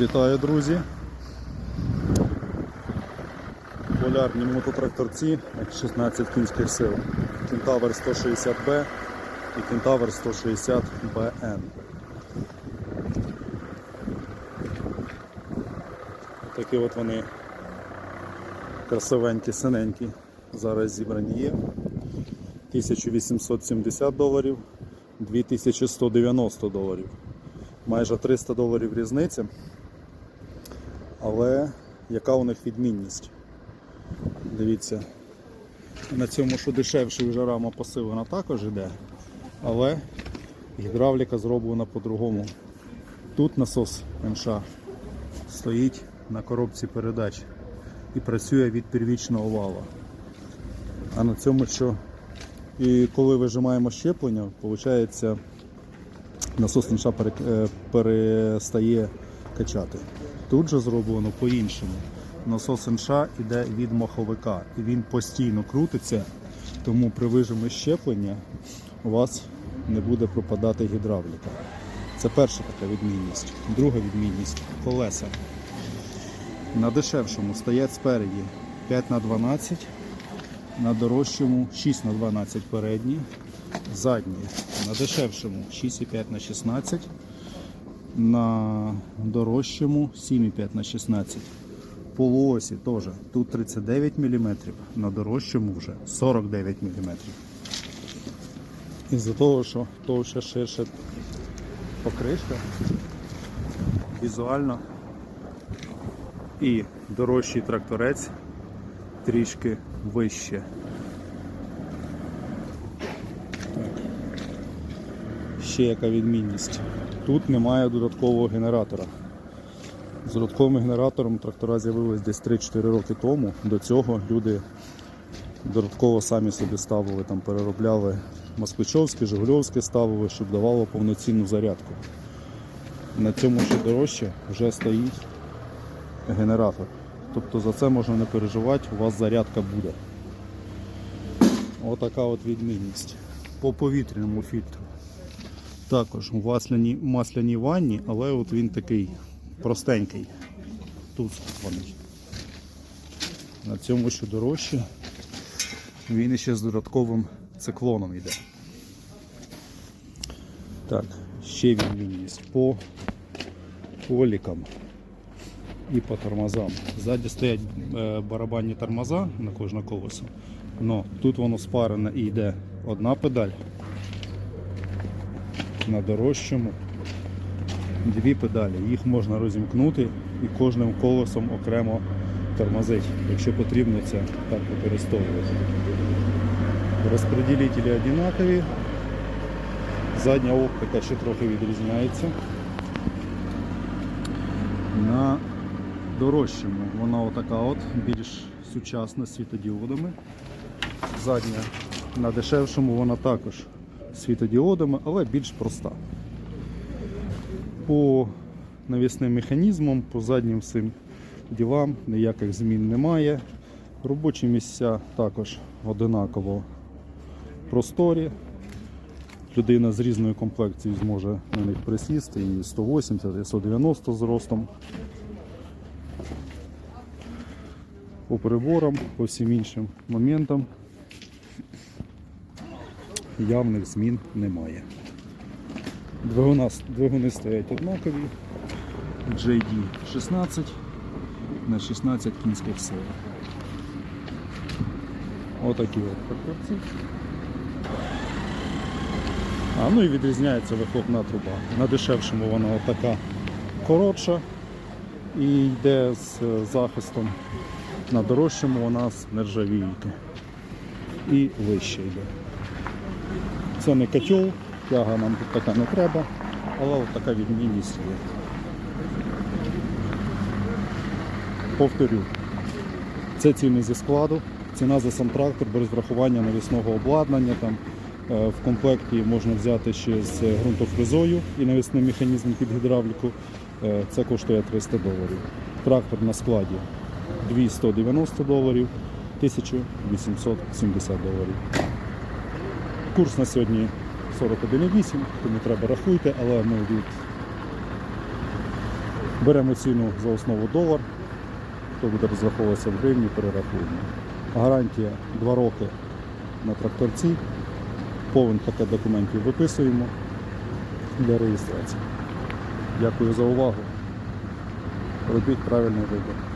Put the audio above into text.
Вітаю, друзі! Полярні мототракторці 16 кінських сил. Кентавр 160B і Кентавр 160BN. Такі от вони красивенькі, синенькі. Зараз зібрані є. 1870 доларів, 2190 доларів. Майже 300 доларів різниця. Але яка у них відмінність? Дивіться, на цьому, що дешевше вже рама посилена також йде, але гідравліка зроблена по-другому. Тут насос МШ стоїть на коробці передач і працює від первічного вала. А на цьому що? І коли вижимаємо щеплення, виходить насос МШ е, перестає качати. Тут же зроблено по-іншому. Насос НШ йде від маховика і він постійно крутиться, тому при вижимі щеплення у вас не буде пропадати гідравліка. Це перша така відмінність. Друга відмінність колеса. На дешевшому стоять спереді 5 на 12 на дорожчому 6 на 12 передні, задні на дешевшому 6,5 на дорожчому 7,5 на 16. Полуосі теж. Тут 39 мм, на дорожчому вже 49 мм. Із-за того, що товща ширша покришка, візуально і дорожчий тракторець трішки вище. Ще яка відмінність. Тут немає додаткового генератора. З додатковим генератором трактора з'явились десь 3-4 роки тому. До цього люди додатково самі собі ставили, там переробляли москвичовське, жигульовське ставили, щоб давало повноцінну зарядку. На цьому ще дорожче вже стоїть генератор. Тобто за це можна не переживати, у вас зарядка буде. Отака от відмінність. По повітряному фільтру. Також у масляній, масляній ванні, але от він такий простенький. Тут. На цьому що дорожче. Він ще з додатковим циклоном йде. Так, ще відмінність по полікам і по тормозам. Ззаді стоять е, барабанні тормоза на кожне колесо. Но тут воно спарене і йде одна педаль. На дорожчому дві педалі. Їх можна розімкнути і кожним колесом окремо тормозити, якщо потрібно це так використовувати. Розподілителі однакові. Задня оптика ще трохи відрізняється. На дорожчому вона отака от, більш сучасна з світодіодами. Задня на дешевшому вона також світодіодами, але більш проста. По навісним механізмам, по заднім всім ділам ніяких змін немає. Робочі місця також одинаково просторі. Людина з різною комплекцією зможе на них присісти і 180, і 190 зростом. По приборам, по всім іншим моментам явних змін немає. Двигуна, двигуни стоять однакові. JD 16 на 16 кінських сил. Отакі от тракторці. А, ну і відрізняється вихлопна труба. На дешевшому вона отака коротша і йде з е, захистом. На дорожчому вона з нержавійки. І вище йде. Це не котел, тяга нам тут така не треба, але от така відмінність є. Повторю, це ціни зі складу, ціна за сам трактор без врахування навісного обладнання. Там, е, в комплекті можна взяти ще з ґрунтофрезою і навісним механізмом під гідравліку. Е, Це коштує 300 доларів. Трактор на складі 290 доларів, 1870 доларів. Курс на сьогодні 41,8, тому треба рахуйте, але ми від Беремо ціну за основу долар. Хто буде розраховуватися в гривні, перерахуємо. Гарантія 2 роки на тракторці. Повен пакет документів виписуємо для реєстрації. Дякую за увагу. Робіть правильний вибір.